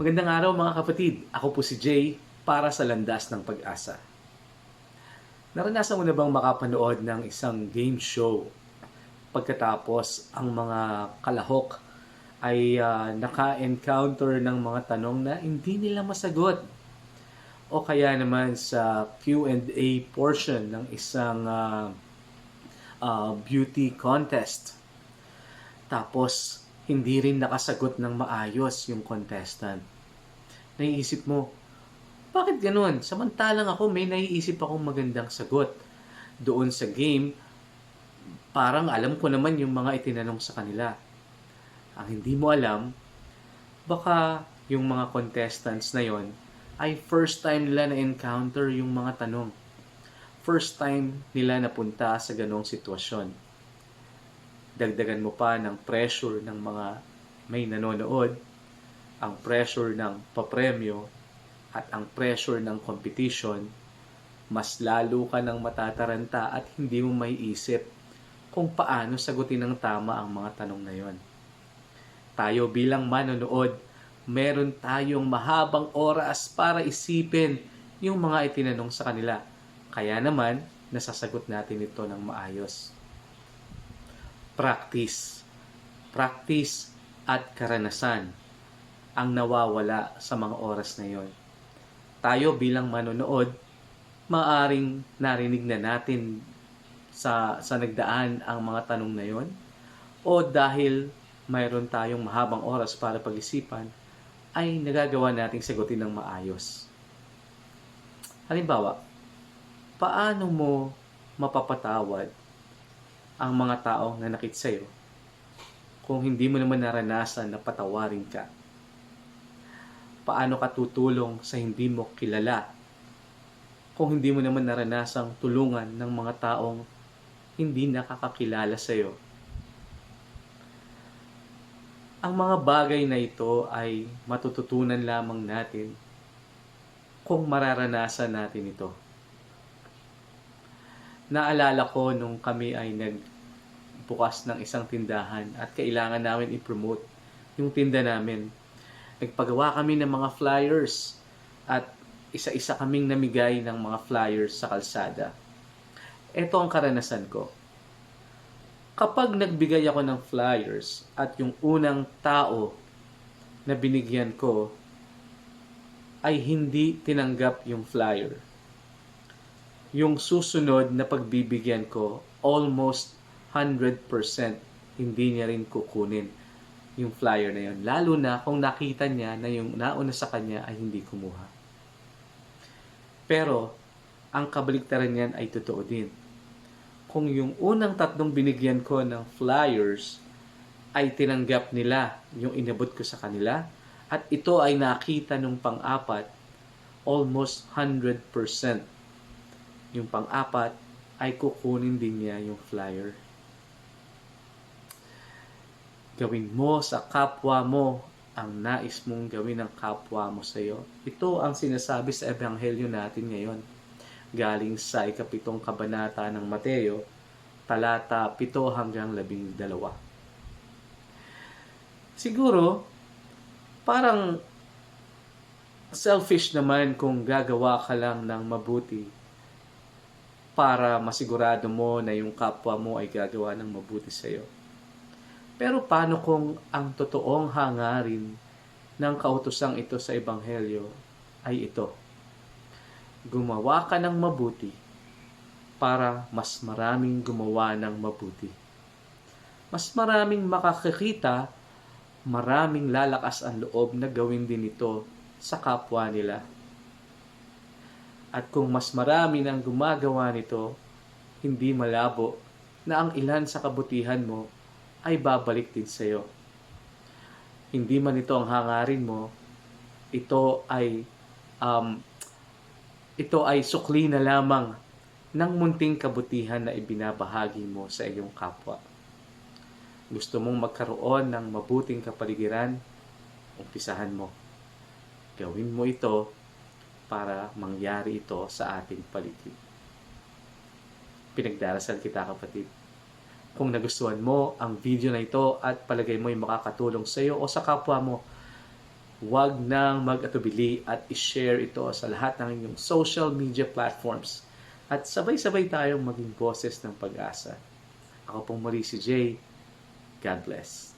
Magandang araw mga kapatid. Ako po si Jay para sa Landas ng Pag-asa. Naranasan mo na bang makapanood ng isang game show pagkatapos ang mga kalahok ay ah, naka-encounter ng mga tanong na hindi nila masagot? O kaya naman sa Q&A portion ng isang ah, ah, beauty contest. Tapos, hindi rin nakasagot ng maayos yung contestant. Naiisip mo, bakit ganun? Samantalang ako may naiisip akong magandang sagot. Doon sa game, parang alam ko naman yung mga itinanong sa kanila. Ang hindi mo alam, baka yung mga contestants na yon ay first time nila na-encounter yung mga tanong. First time nila napunta sa ganong sitwasyon dagdagan mo pa ng pressure ng mga may nanonood, ang pressure ng papremyo, at ang pressure ng competition, mas lalo ka ng matataranta at hindi mo may isip kung paano sagutin ng tama ang mga tanong na yon. Tayo bilang manonood, meron tayong mahabang oras para isipin yung mga itinanong sa kanila. Kaya naman, nasasagot natin ito ng maayos practice. Practice at karanasan ang nawawala sa mga oras na yon. Tayo bilang manonood, maaring narinig na natin sa, sa nagdaan ang mga tanong na yon o dahil mayroon tayong mahabang oras para pag-isipan, ay nagagawa nating sagutin ng maayos. Halimbawa, paano mo mapapatawad ang mga taong nanakit sa iyo kung hindi mo naman naranasan na patawarin ka? Paano ka tutulong sa hindi mo kilala kung hindi mo naman naranasang tulungan ng mga taong hindi nakakakilala sa iyo? Ang mga bagay na ito ay matututunan lamang natin kung mararanasan natin ito. Naalala ko nung kami ay nagbukas ng isang tindahan at kailangan namin i-promote yung tinda namin. Nagpagawa kami ng mga flyers at isa-isa kaming namigay ng mga flyers sa kalsada. Ito ang karanasan ko kapag nagbigay ako ng flyers at yung unang tao na binigyan ko ay hindi tinanggap yung flyer. Yung susunod na pagbibigyan ko, almost 100% hindi niya rin kukunin yung flyer na yun. Lalo na kung nakita niya na yung nauna sa kanya ay hindi kumuha. Pero, ang kabaliktaran niyan ay totoo din kung yung unang tatlong binigyan ko ng flyers ay tinanggap nila yung inabot ko sa kanila at ito ay nakita nung pang-apat almost 100% yung pang-apat ay kukunin din niya yung flyer gawin mo sa kapwa mo ang nais mong gawin ng kapwa mo sa iyo ito ang sinasabi sa ebanghelyo natin ngayon galing sa ikapitong kabanata ng Mateo, talata 7 hanggang 12. Siguro, parang selfish naman kung gagawa ka lang ng mabuti para masigurado mo na yung kapwa mo ay gagawa ng mabuti sa iyo. Pero paano kung ang totoong hangarin ng kautosang ito sa Ebanghelyo ay ito? gumawa ka ng mabuti para mas maraming gumawa ng mabuti. Mas maraming makakakita, maraming lalakas ang loob na gawin din ito sa kapwa nila. At kung mas marami nang gumagawa nito, hindi malabo na ang ilan sa kabutihan mo ay babalik din sa iyo. Hindi man ito ang hangarin mo, ito ay um, ito ay sukli na lamang ng munting kabutihan na ibinabahagi mo sa iyong kapwa. Gusto mong magkaroon ng mabuting kapaligiran? Umpisahan mo. Gawin mo ito para mangyari ito sa ating paligid. Pinagdarasal kita kapatid. Kung nagustuhan mo ang video na ito at palagay mo ay makakatulong sa iyo o sa kapwa mo, huwag nang mag-atubili at i-share ito sa lahat ng inyong social media platforms at sabay-sabay tayong maging boses ng pag-asa. Ako pong muli si Jay. God bless.